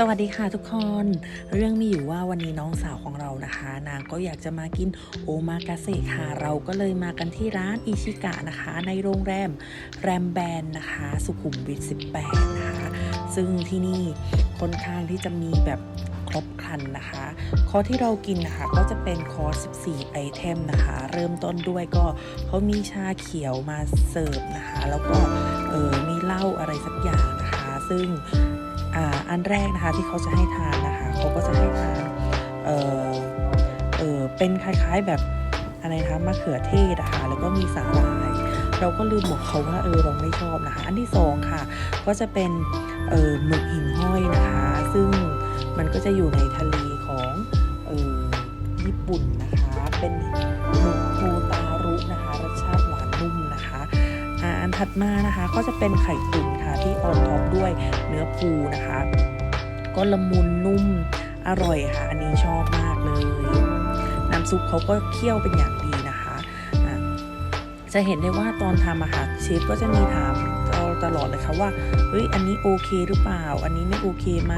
สวัสดีค่ะทุกคน เรื่องมีอยู่ว่าวันนี้น้องสาวของเรานะคะ นางก็อยากจะมากินโอมากาเสะค่ะ เราก็เลยมากันที่ร้านอิชิกะนะคะ ในโรงแรมแรมแบนนะคะ สุขุมวิท 18 นะคะ ซึ่งที่นี่ค่อนข้างที่จะมีแบบครบครันนะคะ คอร์สที่เรากินนะคะก็จะเป็นคอร์ส 14 ไอเทมนะคะ เริ่มต้นด้วยก็เขามีชาเขียวมาเสิร์ฟนะคะ แล้วก็เออมีเหล้าอะไรสักอย่างนะคะ ซึ่ง อันแรกนะคะที่เขาจะให้ทานนะคะเขาก็จะให้ทานเออเออเป็นคล้ายๆแบบอะไรนะคะมะเขือเทศนะคะแล้วก็มีสาหร่าย เราก็ลืมบอกเขาว่าเออเราไม่ชอบนะคะ อันที่สองค่ะ ก็จะเป็นเออหมึกหิ่งห้อยนะคะ ซึ่งมันก็จะอยู่ในทะเลของเออญี่ปุ่นนะคะ เป็นหมึกโฮตารุนะคะรสชาติหวานนุ่มนะคะอ่าอันถัดมานะคะก็จะเป็นไข่ตุ๋น ที่ออนท็อปด้วยเนื้อปูนะคะ ก็ละมุนนุ่มอร่อยค่ะ อันนี้ชอบมากเลย น้ำซุปเขาก็เคี่ยวเป็นอย่างดีนะคะะจะเห็นได้ว่าตอนทำอาหารเชฟก็จะมีถามเราตลอดเลยค่ะว่า เฮ้ย อันนี้โอเคหรือเปล่า อันนี้ไม่โอเคไหม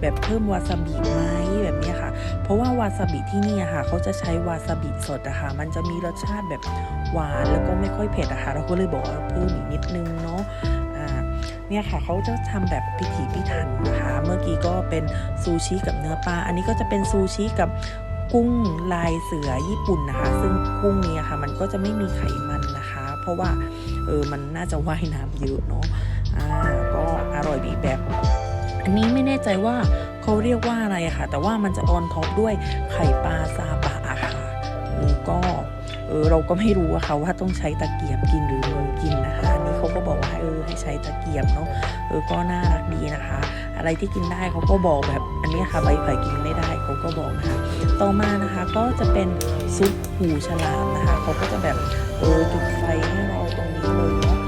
แบบเพิ่มวาซาบิไหมแบบนี้ค่ะ เพราะว่าวาซาบิที่นี่ค่ะ เขาจะใช้วาซาบิสดอะค่ะ มันจะมีรสชาติแบบหวานแล้วก็ไม่ค่อยเผ็ดอะค่ะ เราก็เลยบอกว่าเพิ่มอีกนิดนึงเนาะ เนี่ยค่ะเขาจะทำแบบพิถีพิถันนะคะ เมื่อกี้ก็เป็นซูชิกับเนื้อปลา อันนี้ก็จะเป็นซูชิกับกุ้งลายเสือญี่ปุ่นนะคะ ซึ่งกุ้งเนี้ค่ะ มันก็จะไม่มีไขมันนะคะ เพราะว่าเออมันน่าจะว่ายน้ำเยอะเนาะอ่าก็อร่อยดีแบบ อันนี้ไม่แน่ใจว่าเขาเรียกว่าอะไรอะค่ะ แต่ว่ามันจะออนท็อปด้วยไข่ปลาซาบะอะค่ะเออก็ เออเราก็ไม่รู้อะค่ะว่าต้องใช้ตะเกียบกินหรือมือกินนะคะอันนี้เขาก็บอกว่าเออให้ใช้ตะเกียบเนาะเออก็น่ารักดีนะคะ อะไรที่กินได้เขาก็บอกแบบอันนี้ค่ะใบไผ่กินไม่ได้เขาก็บอกนะคะต่อมานะคะก็จะเป็นซุปหูฉลามนะคะเขาก็จะแบบเออจุดไฟให้เราตรงนี้เลยเนาะ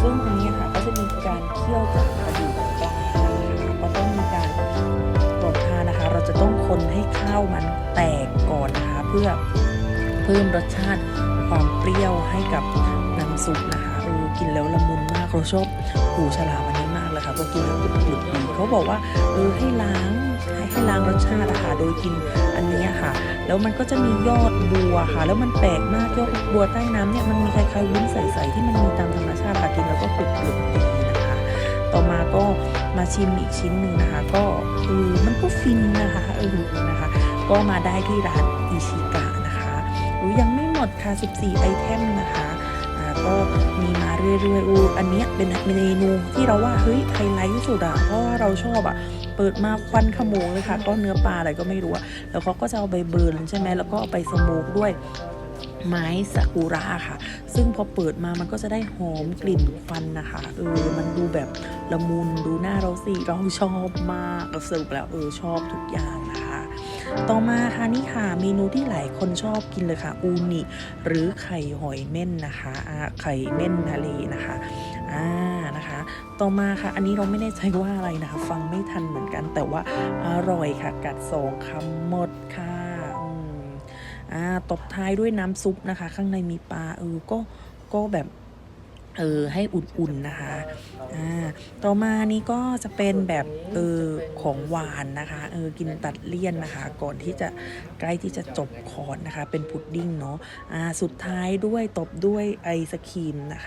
ซึ่งตรงนี้ค่ะก็จะมีการเคี่ยวจากกระดูกปลานะคะก็ต้องมีการก่อนทานนะคะ เราจะต้องคนให้ข้าวมันแตกก่อนนะคะเพื่อ พิ่มรสชาติความเปรี้ยวให้กับน้ำซุปนะคะเออกินแล้วละมุนมากเราชอบหูฉลามอันนี้มากเลยค่ะเพราะกินแล้วกรุบกรุบดีเขาบอกว่าเออให้ล้างให้ให้ล้างรสชาติอะค่ะโดยกินอันนี้ค่ะ แล้วมันก็จะมียอดบัวค่ะ แล้วมันแปลกมากยอดบัวใต้น้ำเนี่ยมันมีคล้ายๆวุ้นใสๆที่มันมีตามธรรมชาติค่ะกินแล้วก็กรุบกรุบดีนะคะ ต่อมาก็มาชิมอีกชิ้นหนึ่งนะคะ ก็เออมันก็ฟินนะคะเออนะคะ ก็มาได้ที่ร้านอิชิกะ ยังไม่หมดค่ะ 14 ไอเทมนะคะอ่าก็มีมาเรื่อยๆอูอันนี้เป็นเมนูที่เราว่าเฮ้ยไฮไลท์ที่สุดอะเพราะว่าเราชอบอะเปิดมาควันขโมงเลยค่ะ ก็เนื้อปลาอะไรก็ไม่รู้อะแล้วเขาก็จะเอาไปเบิร์นใช่ไหมแล้วก็เอาไปสโมกด้วยไม้ซากุระค่ะ ซึ่งพอเปิดมามันก็จะได้หอมกลิ่นควันนะคะเออมันดูแบบละมุนดูหน้าเราสิเราชอบมากเราสรุปแล้วเออชอบทุกอย่างนะ ต่อมาค่ะนี่ค่ะเมนูที่หลายคนชอบกินเลยค่ะ อูนิหรือไข่หอยเม่นนะคะไข่เม่นทะเลนะคะอ่านะคะ ต่อมาค่ะอันนี้เราไม่แน่ใจว่าอะไรนะคะฟังไม่ทันเหมือนกัน แต่ว่าอร่อยค่ะ กัดสองคำหมดค่ะอ่าตบท้ายด้วยน้ำซุปนะคะ ข้างในมีปลาเออก็ก็แบบ เออให้อุ่นๆนะคะอ่าต่อมานี้ก็จะเป็นแบบเออของหวานนะคะเออกินตัดเลี่ยนนะคะ ก่อนที่จะใกล้ที่จะจบคอร์สนะคะ เป็นพุดดิ้งเนาะอ่าสุดท้ายด้วยตบด้วยไอศครีมนะคะ